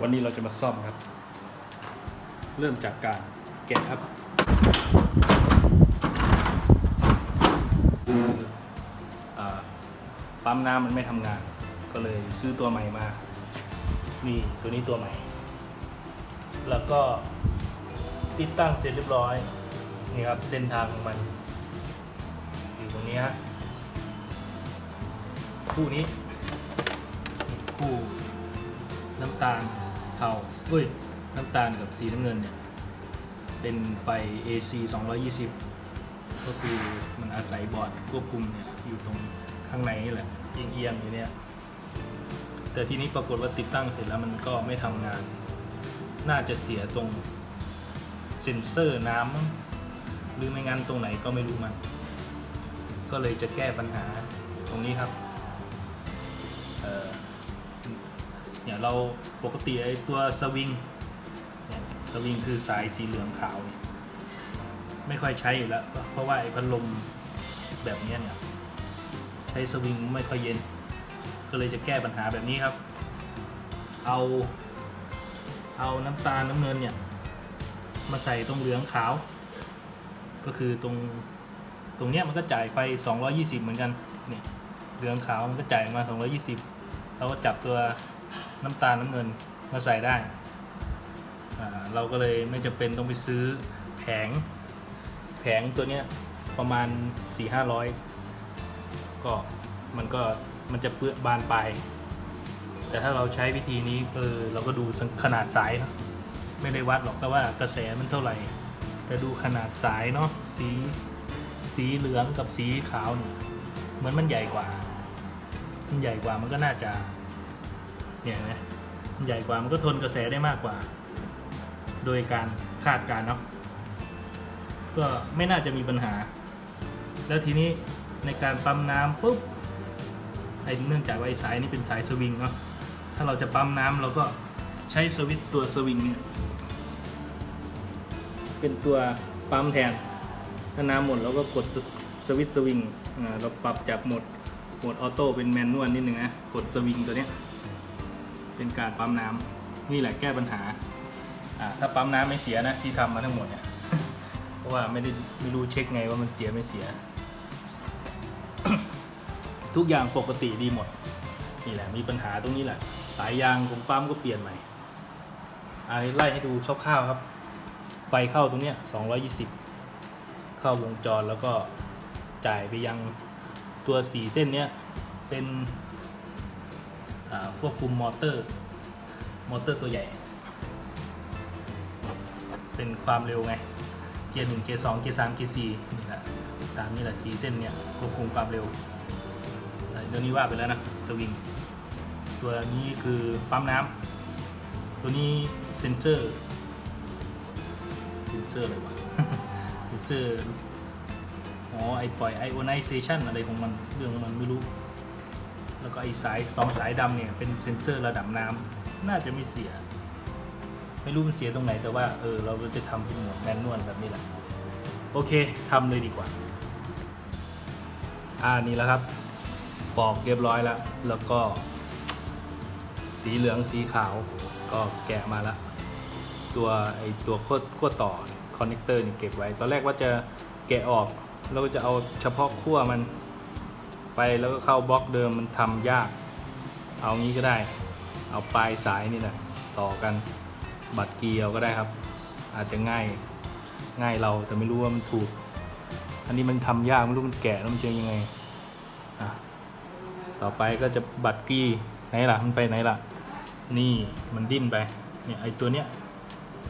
วันนี้เราจะมาซ่อมครับ เริ่มจากการแกะครับ คือปั๊มน้ำมันไม่ทำงาน ก็เลยซื้อตัวใหม่มา นี่ตัวนี้ตัวใหม่ แล้วก็ติดตั้งเสร็จเรียบร้อย นี่ครับเส้นทางของมัน อยู่ตรงนี้ฮะคู่นี้ คู่ น้ำตาลเทาเอ้ยน้ำตาลกับสีน้ำเงินเนี่ยเป็นไฟ AC 220 ก็คือมันอาศัยบอร์ดควบคุมเนี่ยอยู่ตรงข้างในนี่แหละเอียงๆอยู่เนี่ยแต่ทีนี้ปรากฏว่าติดตั้งเสร็จแล้วมันก็ไม่ทำงาน น่าจะเสียตรงเซ็นเซอร์น้ำหรือไม่งั้นตรงไหนก็ไม่รู้มัน ก็เลยจะแก้ปัญหาตรงนี้ครับ เอ่อ เนี่ยเราปกติไอ้ตัวสวิงเนี่ยสวิงคือสายสีเหลืองขาวเนี่ยไม่ค่อยใช้อยู่แล้วเพราะว่าไอ้พัดลมแบบนี้เนี่ยใช้สวิงไม่ค่อยเย็น ก็เลยจะแก้ปัญหาแบบนี้ครับ เอาเอาน้ำตาลน้ำเงินเนี่ยมาใส่ตรงเหลืองขาว ก็คือตรงตรงเนี้ยมันก็จ่ายไฟ 220 เหมือนกันเนี่ยเหลืองขาวมันก็จ่ายมา 220เราก็จับตัว น้ำตาลน้ำเงินมาใส่ได้ เราก็เลยไม่จำเป็นต้องไปซื้อแผง แผงตัวเนี้ยประมาณ 4-500 ก็มันก็มันจะเปื้อนบานปลายแต่ถ้าเราใช้วิธีนี้เออเราก็ดูขนาดสายเนะไม่ได้วัดหรอกแต่ว่ากระแสมันเท่าไหร่แต่ดูขนาดสายเนาะสีสีเหลืองกับสีขาวเนี่ยเหมือนมันใหญ่กว่า มันใหญ่กว่ามันก็น่าจะ เนี่ยนไหมมันใหญ่กว่ามันก็ทนกระแสได้มากกว่า โดยการคาดการเนาะก็ไม่น่าจะมีปัญหา แล้วทีนี้ในการปั๊มน้ำปุ๊บไอ้เนื่องจากว่าไอ้สายนี้เป็นสายสวิงเนาะถ้าเราจะปั๊มน้ำเราก็ใช้สวิตตัวสวิงเนี่ยเป็นตัวปั๊มแทนถ้าน้ำหมดเราก็กดสวิตสวิงเราปรับจากโหมดโหมดออโต้เป็นแมนนวลนิดนึงนะกดสวิงตัวเนี้ย เป็นการปั๊มน้ำนี่แหละแก้ปัญหาถ้าปั๊มน้ำไม่เสียนะที่ทำมาทั้งหมดเนี่ยเพราะว่าไม่ได้ไม่รู้เช็คไงว่ามันเสียไม่เสีย ทุกอย่างปกติดีหมด นี่แหละมีปัญหาตรงนี้แหละ สายยางของปั๊มก็เปลี่ยนใหม่อ่าไล่ให้ดูคร่าวๆครับ ไฟเข้าตรงเนี้ย220 เข้าวงจรแล้วก็จ่ายไปยังตัวสีเส้นเนี้ยเป็น ควบคุมมอเตอร์ มอเตอร์ตัวใหญ่ เป็นความเร็วไง เกียร์หนึ่งเกียร์สองเกียร์สามเกียร์สี่นี่แหละตามนี่แหละสีเส้นเนี่ยควบคุมความเร็วเดี๋ยวนี้ว่าไปแล้วนะสวิงตัวนี้คือปั๊มน้ำตัวนี้เซนเซอร์เซนเซอร์อะไรวะเซนเซอร์อ๋อไอปล่อยไอโอไนเซชันอะไรของมันเรื่องมันไม่รู้ แล้วก็ไอสายสองสายดำเนี่ยเป็นเซนเซอร์ระดับน้ำน่าจะไม่เสีย ไม่รู้มันเสียตรงไหนแต่ว่าเออเราก็จะทำเป็นหมวดแมนนวลแบบนี้แหละโอเคทำเลยดีกว่า อ่านี่แล้วครับปอกเรียบร้อยแล้ว แล้วก็ สีเหลืองสีขาวก็แกะมาแล้วตัวไอตัวขั้วขั้วต่อคอนเนคเตอร์นี่เก็บไว้ ตอนแรกว่าจะแกะออก แล้วก็จะเอาเฉพาะขั้วมัน ไปแล้วก็เข้าบล็อกเดิมมันทำยาก เอางี้ก็ได้ เอาปลายสายนี่แหละต่อกันบัตรเกียวก็ได้ครับ อาจจะง่ายง่ายเราแต่ไม่รู้ว่ามันถูก อันนี้มันทำยากไม่รู้มันแกะแล้วมันจะยังไงอะต่อไปก็จะบัตรกีไหนล่ะมันไปไหนล่ะ นี่มันดิ้นไปเนี่ยไอตัวเนี้ย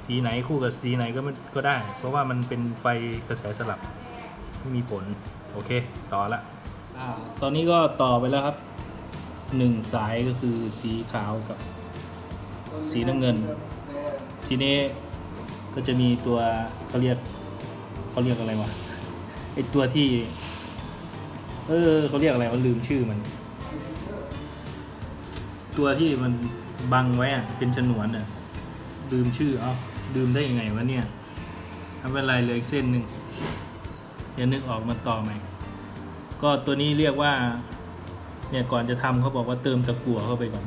สีไหนคู่กับสีไหนก็ไม่ก็ได้ เพราะว่ามันเป็นไฟกระแสสลับไม่มีผล โอเค ต่อละ อ่าตอนนี้ก็ต่อไปแล้วครับหนึ่งสายก็คือสีขาวกับ สีน้ำเงิน ทีนี้ก็จะมีตัวเขาเรียกเขาเรียกอะไรวะไอตัวที่ เออเขาเรียกอะไรวะลืมชื่อมัน ตัวที่มันบังไว้อะเป็นฉนวนอะลืมชื่อเอาลืมได้ยังไงวะเนี่ยทำเป็นไรเลยอีกเส้นหนึ่งเดี๋ยวนึกออกมาต่อใหม่ ก็ตัวนี้เรียกว่า เนี่ยก่อนจะทำเขาบอกว่าเติมตะกั่วเข้าไปก่อน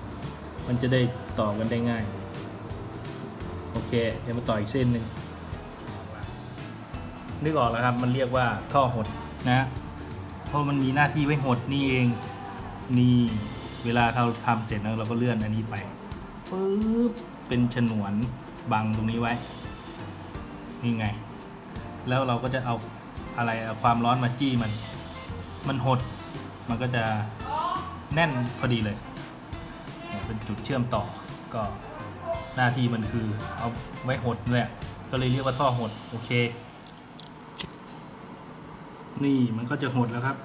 มันจะได้ต่อกันได้ง่าย โอเค เดี๋ยวมาต่ออีกเส้นหนึ่งนึกออกแล้วครับมันเรียกว่าท่อหดนะเพราะมันมีหน้าที่ไว้หดนี่เองนี่เวลาเราทำเสร็จแล้วเราก็เลื่อนอันนี้ไปปึ๊บเป็นฉนวนบังตรงนี้ไว้ นี่ไง แล้วเราก็จะเอาอะไรเอาความร้อนมาจี้มัน มันหด มันก็จะแน่นพอดีเลย เป็นจุดเชื่อมต่อ ก็หน้าที่มันคือเอาไว้หดเลยอะก็เลยเรียกว่าท่อหด โอเค นี่มันก็จะหดแล้วครับ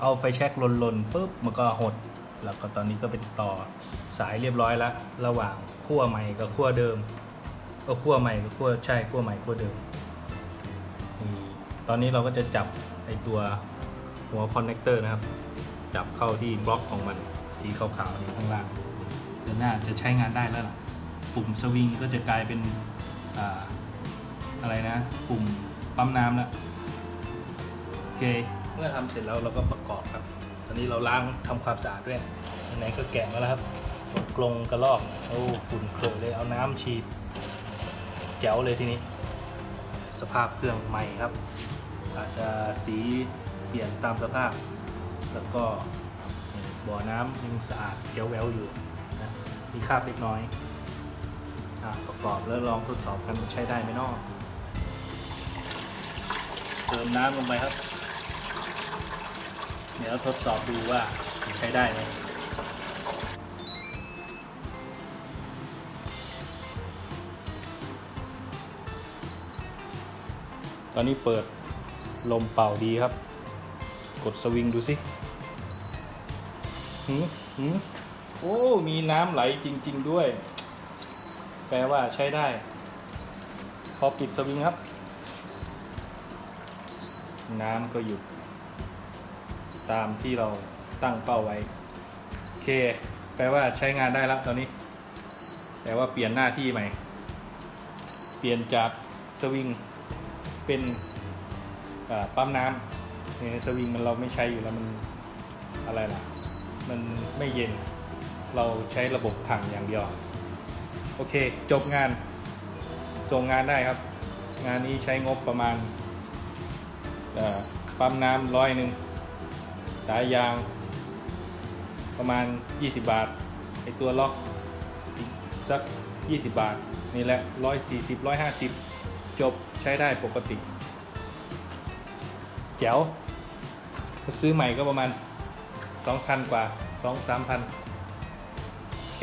เอาไฟแช็กลนๆปุ๊บมันก็หด แล้วก็ตอนนี้ก็เป็นต่อสายเรียบร้อยแล้ว ระหว่างขั้วใหม่กับขั้วเดิมก็ขั้วใหม่กับขั้วใช่ขั้วใหม่ขั้วเดิม ตอนนี้เราก็จะจับไอตัวหัวคอนเนคเตอร์นะครับ จับเข้าที่บล็อกของมันสีขาวๆนี้ข้างล่างเดี๋ยวหน้าจะใช้งานได้แล้วล่ะ ปุ่มสวิงก็จะกลายเป็นออะไรนะ ปุ่มปั๊มน้ำแล้วโอเค เมื่อทำเสร็จแล้วเราก็ประกอบครับ ตอนนี้เราล้างทำความสะอาดด้วยไหนก็แกะมาแล้วครับกลงกระลอกโอ้ฝุ่นโคลนเลยเอาน้ำฉีดแจ๋วเลยทีนี้ สภาพเครื่องใหม่ครับ อาจจะสีเปลี่ยนตามสภาพ แล้วก็บ่อน้ำยังสะอาดแจ๋วแววอยู่นะมีคราบเล็กน้อยอะประกอบแล้วลองทดสอบกันใช้ได้ไหมนอกเติมน้ำลงไปครับ เดี๋ยวทดสอบดูว่าใช้ได้ไหมตอนนี้เปิด ลมเป่าดีครับ กดสวิงดูสิหืมหืมโอ้ มีน้ำไหลจริง ๆ ด้วย แปลว่าใช้ได้ พอปิดสวิงครับ น้ำก็หยุด ตามที่เราตั้งเป้าไว้ โอเค แปลว่าใช้งานได้แล้วตอนนี้แต่ว่าเปลี่ยนหน้าที่ใหม่ เปลี่ยนจากสวิงเป็น ปั๊มน้ำเนี่ยสวิงมันเราไม่ใช้อยู่แล้วมันอะไรล่ะ มันไม่เย็น เราใช้ระบบถังอย่างเดียว โอเค จบงาน ส่งงานได้ครับ งานนี้ใช้งบประมาณปั๊มน้ำร้อยหนึ่ง สายยาง ประมาณ 20 บาท ไอตัวล็อกอีกสัก 20 บาท นี่แหละ 140 150 จบใช้ได้ปกติ แจ๋วซื้อใหม่ก็ประมาณ 2,000 กว่า 2-3,000โอเค